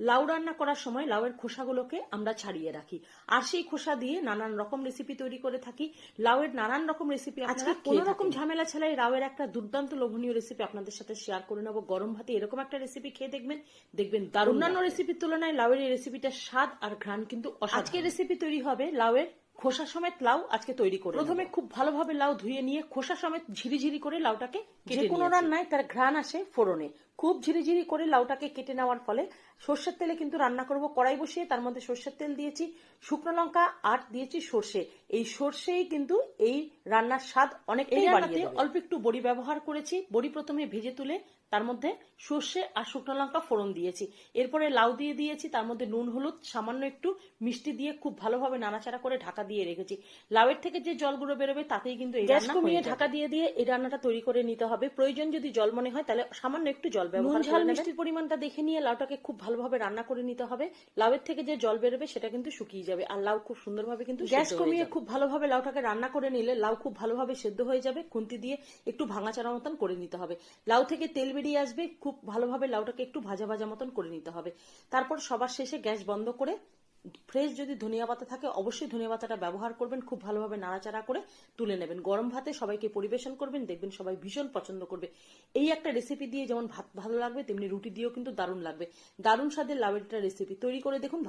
লাউ রান্না করার সময় লাউয়ের খোসাগুলোকে আমরা ছাড়িয়ে রাখি। আর সেই খোসা দিয়ে নানান রকম রেসিপি তৈরি করে থাকি। লাউয়ের নানান রকম রেসিপি আজকে কোনো রকম ঝামেলা ছাড়াই লাউয়ের একটা দুর্দান্ত লোভনীয় রেসিপি আপনাদের সাথে শেয়ার করে নেব। গরম ভাতে এরকম একটা রেসিপি খেয়ে দেখবেন দেখবেন দারুণ অন্যান্য রেসিপির তুলনায় লাউয়ের এই রেসিপিটার স্বাদ আর ঘ্রাণ কিন্তু আজকে রেসিপি তৈরি হবে লাউয়ের খোসা সমেত লাউ আজকে তৈরি করে প্রথমে খুব ভালোভাবে লাউ ধুয়ে নিয়ে খোসা সমেত ঝিরিঝিরি করে লাউটাকে যে কোনো রান্নায় তার ঘ্রাণ আসে ফোড়নে। খুব ঝিরিঝিরি করে লাউটাকে কেটে নেওয়ার ফলে সর্ষের তেলে কিন্তু রান্না করব কড়াই বসিয়ে তার মধ্যে সর্ষের তেল দিয়েছি শুকনো লঙ্কা আর দিয়েছি সর্ষে। এই সর্ষেই কিন্তু এই রান্নার স্বাদ অনেকটাই বাড়িয়ে। অল্প একটু বড়ি ব্যবহার করেছি। বড়ি প্রথমে ভেজে তুলে তার মধ্যে সর্ষে আর শুকনো লঙ্কা ফোড়ন দিয়েছি। এরপরে লাউ দিয়ে দিয়েছি তার মধ্যে নুন হলুদ সামান্য একটু মিষ্টি দিয়ে খুব ভালোভাবে নাড়াচাড়া করে ঢাকা দিয়ে রেখেছি। লাউয়ের থেকে যে জলগুলো বেরোবে তাতেই কিন্তু গ্যাস কমিয়ে ঢাকা দিয়ে দিয়ে এই রান্নাটা তৈরি করে নিতে হবে। প্রয়োজন যদি জল মনে হয় তাহলে সামান্য একটু জল ব্যবহার ঝাল মিষ্টির পরিমাণটা দেখে নিয়ে লাউটাকে খুব ভালোভাবে রান্না করে নিতে হবে। লাউয়ের থেকে যে জল বেরোবে সেটা কিন্তু শুকিয়ে যাবে। আর লাউ খুব সুন্দরভাবে কিন্তু গ্যাস কমিয়ে খুব ভালোভাবে লাউটাকে রান্না করে নিলে লাউ খুব ভালোভাবে সেদ্ধ হয়ে যাবে, খুন্তি দিয়ে একটু ভাঙাচাড়া মতন করে নিতে হবে। লাউ থেকে তেল বেরিয়ে আসবে, খুব ভালোভাবে লাউটাকে একটু ভাজা ভাজা মতন করে নিতে হবে। তারপর সবার শেষে গ্যাস বন্ধ করে ফ্রেশ যদি ধনিয়া পাতা থাকে, অবশ্যই ধনিয়া পাতাটা ব্যবহার করবেন, খুব ভালোভাবে নাড়াচাড়া করে তুলে নেবেন। গরম ভাতে সবাইকে পরিবেশন করবেন, দেখবেন সবাই ভীষণ পছন্দ করবে। এই একটা রেসিপি দিয়ে যেমন ভাত ভালো লাগবে, তেমনি রুটি দিয়েও কিন্তু দারুণ লাগবে। দারুণ স্বাদের লাউয়ের রেসিপি তৈরি করে দেখুন